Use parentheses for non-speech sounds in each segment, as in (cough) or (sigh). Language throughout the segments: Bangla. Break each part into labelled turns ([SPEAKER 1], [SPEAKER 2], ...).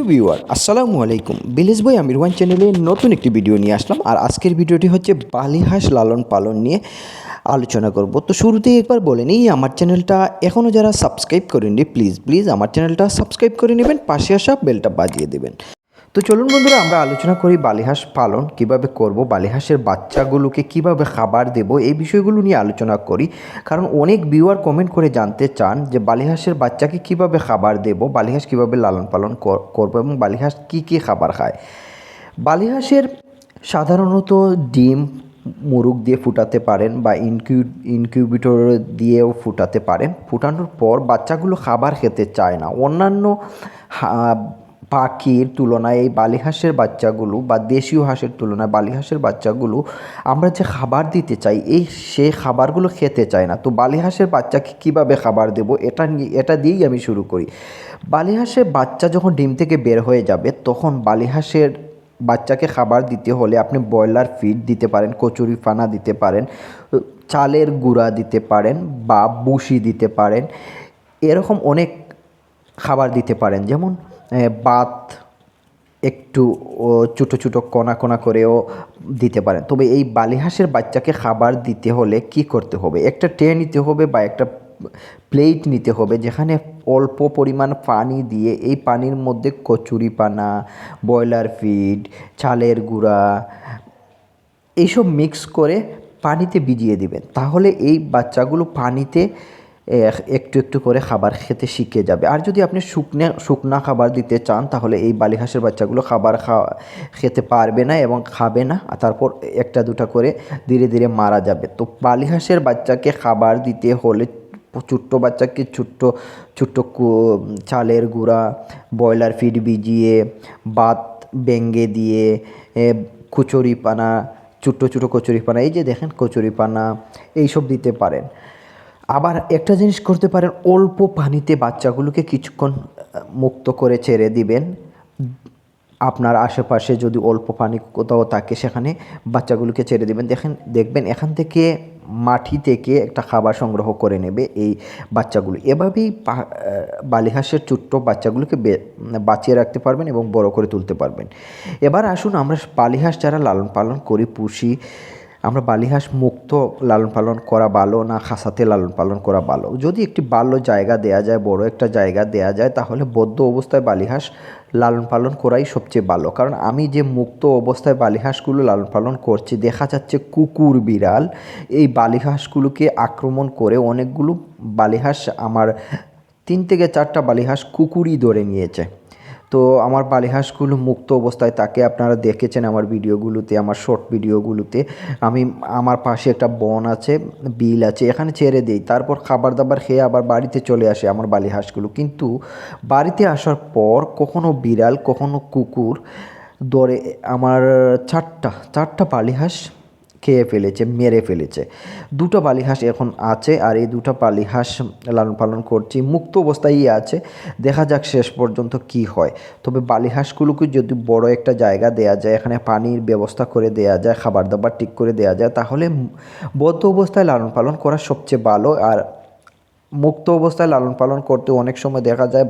[SPEAKER 1] প্রিয় ভিউয়ার, আসসালামু আলাইকুম। বিলেজ বই আমির ওয়ান চ্যানেলে নতুন একটি ভিডিও নিয়ে আসলাম। আর আজকের ভিডিওটি হচ্ছে বালিহাঁস লালন পালন নিয়ে আলোচনা করব। তো শুরুতেই একবার বলে নিই, আমার চ্যানেলটা এখনও যারা সাবস্ক্রাইব করেননি, প্লিজ প্লিজ আমার চ্যানেলটা সাবস্ক্রাইব করে নেবেন, পাশে আসা বেলটা বাজিয়ে দেবেন। তো চলুন বন্ধুরা, আমরা আলোচনা করি বালিহাঁস পালন কীভাবে করব, বালিহাঁসের বাচ্চাগুলোকে কীভাবে খাবার দেব, এই বিষয়গুলো নিয়ে আলোচনা করি। কারণ অনেক ভিউয়ার কমেন্ট করে জানতে চান যে বালিহাঁসের বাচ্চাকে কীভাবে খাবার দেব, বালিহাঁস কীভাবে লালন পালন কর- করব এবং বালিহাঁস কি কি খাবার খায়। বালিহাঁসের সাধারণত ডিম মুরগ দিয়ে ফুটাতে পারেন বা ইনকিউ ইনকিউবিটর দিয়েও ফুটাতে পারেন। ফুটানোর পর বাচ্চাগুলো খাবার খেতে চায় না। অন্যান্য পাখির তুলনায় এই বালিহাঁসের বাচ্চাগুলো বা দেশীয় হাঁসের তুলনায় বালিহাঁসের বাচ্চাগুলো, আমরা যে খাবার দিতে চাই, এই সে খাবারগুলো খেতে চায় না। তো বালিহাঁসের বাচ্চাকে কীভাবে খাবার দেব? এটা নিয়ে, এটা দিয়েই আমি শুরু করি। বালিহাঁসের বাচ্চা যখন ডিম থেকে বের হয়ে যাবে, তখন বালিহাঁসের বাচ্চাকে খাবার দিতে হলে আপনি ব্রয়লার ফিড দিতে পারেন, কচুরি ফানা দিতে পারেন, চালের গুঁড়া দিতে পারেন বা বুসি দিতে পারেন। এরকম অনেক খাবার দিতে পারেন। যেমন ভাত একটু ছোটো ছোটো কণা কণা করেও দিতে পারেন। তবে এই বালিহাঁসের বাচ্চাকে খাবার দিতে হলে কি করতে হবে? একটা ট্রে নিতে হবে বা একটা প্লেট নিতে হবে যেখানে অল্প পরিমাণ পানি দিয়ে এই পানির মধ্যে কচুরি পানা, ব্রয়লার ফিড, চালের গুঁড়া, এইসব মিক্স করে পানিতে ভিজিয়ে দিবেন। তাহলে এই বাচ্চাগুলো পানিতে একটু একটু করে খাবার খেতে শিখে যাবে। আর যদি আপনি শুকনো শুকনা খাবার দিতে চান তাহলে এই বালিহাঁসের বাচ্চাগুলো খাবার খাওয়া খেতে পারবে না এবং খাবে না। তারপর একটা দুটা করে ধীরে ধীরে মারা যাবে। তো বালিহাঁসের বাচ্চাকে খাবার দিতে হলে ছোট্ট বাচ্চাকে ছোট্ট ছোট্ট চালের গুঁড়া ব্রয়লার ফিড ভিজিয়ে ভাত বেঙ্গে দিয়ে এ, কচুরি পানা ছোট্টো ছোটো কচুরি পানা এই যে দেখেন কচুরি পানা এইসব দিতে পারেন। আবার একটা জিনিস করতে পারেন, অল্প পানিতে বাচ্চাগুলোকে কিছুক্ষণ মুক্ত করে ছেড়ে দিবেন। আপনার আশেপাশে যদি অল্প পানি কোথাও থাকে সেখানে বাচ্চাগুলোকে ছেড়ে দেবেন। দেখেন, দেখবেন এখান থেকে মাটি থেকে একটা খাবার সংগ্রহ করে নেবে এই বাচ্চাগুলো। এভাবেই বালিহাঁসের ছোট্ট বাচ্চাগুলোকে বাঁচিয়ে রাখতে পারবেন এবং বড় করে তুলতে পারবেন। এবার আসুন আমরা বালিহাঁস যারা লালন পালন করি, পুষি আমরা বালিহাঁস মুক্ত লালন পালন করা ভালো না খাসাতে লালন পালন করা ভালো? যদি একটি ভালো জায়গা দেয়া যায়, বড় একটা জায়গা দেয়া যায়, তাহলে বদ্ধ অবস্থায় বালিহাঁস লালন পালন করাই সবচেয়ে ভালো। কারণ আমি যে মুক্ত অবস্থায় বালিহাঁসগুলো লালন পালন করছি, দেখা যাচ্ছে কুকুর, বিড়াল, এই বালিহাঁসগুলোকে আক্রমণ করে অনেকগুলো বালিহাঁস আমার তিন থেকে চারটা বালিহাঁস কুকুরই ধরে নিয়েছে। তো আমার বালিহাঁসগুলো মুক্ত অবস্থায় তাকে আপনারা দেখেছেন আমার ভিডিওগুলোতে, আমার শর্ট ভিডিওগুলোতে। আমি, আমার পাশে একটা বন আছে, বিল আছে, এখানে ছেড়ে দিই। তারপর খাবার দাবার খেয়ে আবার বাড়িতে চলে আসে আমার বালিহাঁসগুলো কিন্তু বাড়িতে আসার পর কখনো বিড়াল, কখনো কুকুর দরে আমার চারটা চারটা বালিহাঁস খেয়ে ফেলেছে, মেরে ফেলেছে। দুটো বালিহাঁস এখন আছে আর এই দুটো বালিহাঁস লালন পালন করছি। মুক্ত অবস্থায়ই আছে। দেখা যাক শেষ পর্যন্ত কি হয়। তবে বালিহাঁসগুলোকে যদি বড় একটা জায়গা দেয়া যায়, এখানে পানির ব্যবস্থা করে দেয়া যায় খাবার দাবার ঠিক করে দেয়া যায়, তাহলে বদ্ধ অবস্থায় লালন পালন করা সবচেয়ে ভালো। আর মুক্ত অবস্থায় লালন পালন করতে অনেক সময় দেখা যায়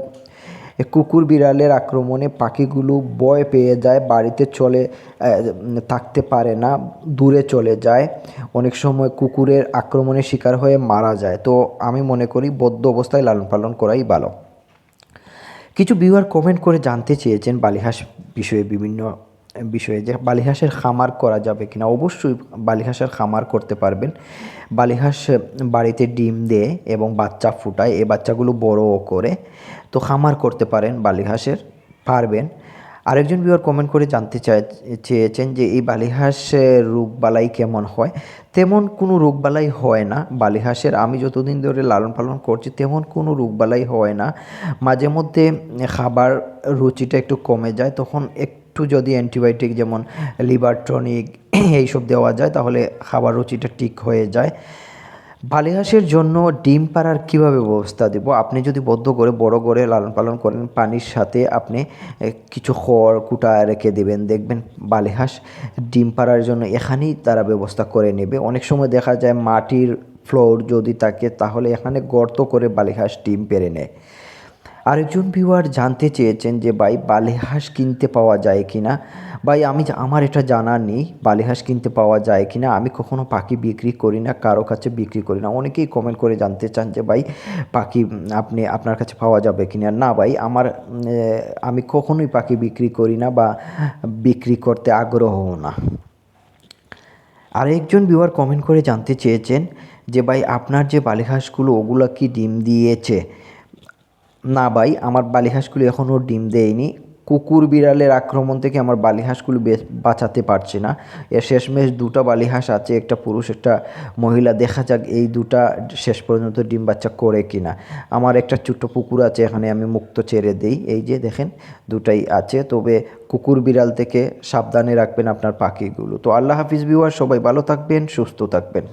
[SPEAKER 1] কুকুর বিড়ালের আক্রমণে পাখিগুলো বয় পেয়ে যায়, বাড়িতে চলে থাকতে পারে না, দূরে চলে যায়। অনেক সময় কুকুরের আক্রমণের শিকার হয়ে মারা যায়। তো আমি মনে করি বদ্ধ অবস্থায় লালন পালন করাই ভালো। কিছু ভিউয়ার কমেন্ট করে জানতে চেয়েছেন বালিহাস বিষয়ে বিভিন্ন বিষয়ে যে বালিহাঁসের খামার করা যাবে কিনা, অবশ্যই বালিহাঁসের খামার করতে পারবেন। বালিহাঁস বাড়িতে ডিম দেয় এবং বাচ্চা ফুটায় এই বাচ্চাগুলো বড়ও করে। তো খামার করতে পারেন বালিহাঁসের, পারবেন। আরেকজন ভিউয়ার কমেন্ট করে জানতে চায়, চেয়েছেন যে এই বালিহাঁসের রোগবালাই কেমন হয়? তেমন কোনো রোগবালাই হয় না বালিহাঁসের। আমি যতদিন ধরে লালন পালন করছি, তেমন কোনো রোগবালাই হয় না। মাঝে মধ্যে খাবার রুচিটা একটু কমে যায়, তখন একটু যদি অ্যান্টিবায়োটিক যেমন লিভার টনিক (clears throat) এইসব দেওয়া যায়, তাহলে খাবার রুচিটা ঠিক হয়ে যায়। বালিহাঁসের জন্য ডিম পাড়ার কীভাবে ব্যবস্থা দেব? আপনি যদি বদ্ধ করে, বড় করে লালন পালন করেন, পানির সাথে আপনি কিছু খড় কুটা রেখে দেবেন। দেখবেন বালিহাঁস ডিম পাড়ার জন্য এখানেই তারা ব্যবস্থা করে নেবে। অনেক সময় দেখা যায় মাটির ফ্লোর যদি থাকে, তাহলে এখানে গর্ত করে বালিহাঁস ডিম পেরে নেয়। আরেকজন ভিউয়ার জানতে চেয়েছেন যে, ভাই বালি হাঁস কিনতে পাওয়া যায় কি না ভাই, আমি আমার এটা জানা নেই বালি হাঁস কিনতে পাওয়া যায় কি না আমি কখনো পাখি বিক্রি করি না, কারও কাছে বিক্রি করি না। অনেকেই কমেন্ট করে জানতে চান যে, ভাই, পাখি আপনি, আপনার কাছে পাওয়া যাবে কি না না ভাই, আমার আমি কখনোই পাখি বিক্রি করি না বা বিক্রি করতে আগ্রহও না। আরেকজন ভিউয়ার কমেন্ট করে জানতে চেয়েছেন যে, ভাই, আপনার যে, বালিহাঁসগুলো, ওগুলো কি ডিম দিয়েছে? না ভাই, আমার বালিহাঁসগুলো এখনও ডিম দেয়নি। কুকুর বিড়ালের আক্রমণ থেকে আমার বালিহাঁসগুলো বাঁচাতে পারছি না। এর শেষমেশ দুটো বালিহাঁস আছে, একটা পুরুষ, একটা মহিলা। দেখা যাক এই দুটা শেষ পর্যন্ত ডিম বাচ্চা করে কিনা। আমার একটা ছোট্ট পুকুর আছে, এখানে আমি মুক্ত ছেড়ে দেই। এই যে দেখেন, দুটাই আছে। তবে কুকুর বিড়াল থেকে সাবধানে রাখবেন আপনার পাখিগুলো। তো আল্লাহ হাফিজ ভিউয়ার সবাই ভালো থাকবেন, সুস্থ থাকবেন।